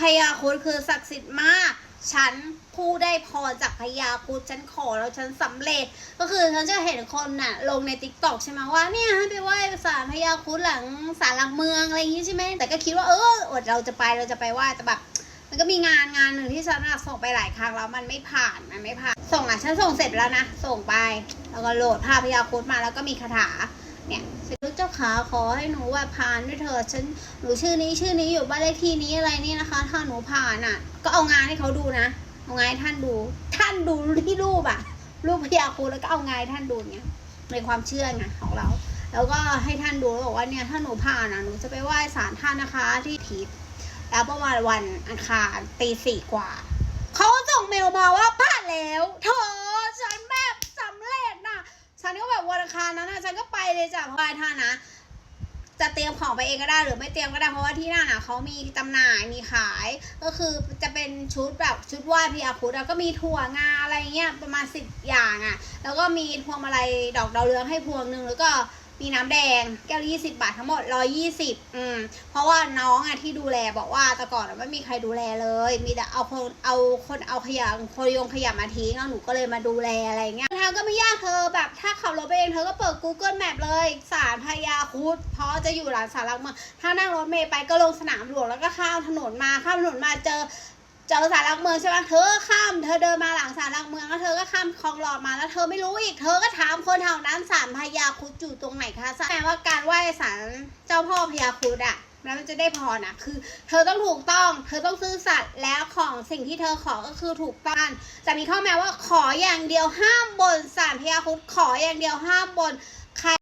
พญาคุดคือศักดิ์สิทธิ์มาก ฉันผู้ได้พรจากพญาคุดฉันขอแล้วฉันสำเร็จ ก็คือฉันจะเห็นคนน่ะ ลงในติ๊กต็อกใช่ไหมว่าเนี่ยให้ไปไหว้ศาลพญาคุดหลังศาลหลักเมืองอะไรอย่างงี้ใช่ไหมแต่ก็คิดว่าเอออดเราจะไปเราจะไปไหว้แต่แบบมันก็มีงานงานหนึ่งที่ฉันส่งไปหลายครั้งแล้วมันไม่ผ่านมันไม่ผ่าน ส่งอะฉันส่งเสร็จแล้วนะส่งไป แล้วก็โหลดภาพพยาคุดมาแล้วก็มีคาถา นี่ยฉันรู้เจ้าขอให้หนูว่าผ่านด้วยเถิดฉันหนูชื่อนี้ชื่อนี้อยู่บ้านเลขที่นี้อะไรนี่นะคะ ถ้าหนูผ่านอะ ก็เอางานให้เขาดูนะ เอางานให้ท่านดู ท่านดูที่รูปอะ รูปพยาครุดแล้วก็เอางานให้ท่านดูเนี่ยในความเชื่อไงของเรา แล้วก็ให้ท่านดูแล้วบอกว่าเนี่ยถ้าหนูผ่านอะหนูจะไปไหว้ศาลท่านนะคะที่ทิศแล้วประมาณวันอังคารตีสี่กว่าเขาส่งเมลมาว่าผ่านแล้วเธอ ฉันก็ไปเลยจ้ะเพราะว่าท่านนะ จะเตรียมของไปเองก็ได้หรือไม่เตรียมก็ได้เพราะว่าที่นั่นน่ะเขามีจำหน่ายมีขาย ก็คือจะเป็นชุดแบบชุดไหว้พยาคุดแล้วก็มีถั่วงาอะไรเงี้ยประมาณสิบอย่างอะ แล้วก็มีพวงมาลัยดอกดาวเรืองให้พวงหนึ่งแล้วก็ มีน้ำแดงแก้วยี่สิบาททั้งหมดร้อยี่สิบอืมเพราะว่าน้องอะที่ดูแลบอกว่าแต่ก่อนไม่มีใครดูแลเลย มีแต่เอาคนเอาคนเอาขยะคนโยงขยะมาทิ้งแล้วหนูก็เลยมาดูแลอะไรเงี้ยทางก็ไม่ยากเธอแบบถ้าขับรถไปเองเธอก็เปิด Google Map เลยสารพญาคุดเพราะจะอยู่หลังสารหลักเมืองถ้านั่งรถเมล์ไปก็ลงสนามหลวงแล้วก็ข้ามถนนมาข้ามถนนมาเจอ เจอสารหลักเมืองใช่ไหมเธอข้าม เธอเดินมาหลังสารหลักเมืองแล้วเธอก็ข้ามคลองหลอดมาแล้วเธอไม่รู้อีก เธอก็ถามคนแถวนั้นสารพญาคุดอยู่ตรงไหนคะแสดงว่าการไหว้สารเจ้าพ่อพญาคุดอะแล้วมันจะได้พรอะคือ เธอต้องถูกต้อง เธอต้องซื่อสัตย์แล้วของสิ่งที่เธอขอก็คือถูกต้องแต่มีข้อแม้ว่าขออย่างเดียวห้ามบนสารพญาคุดขออย่างเดียวห้ามบน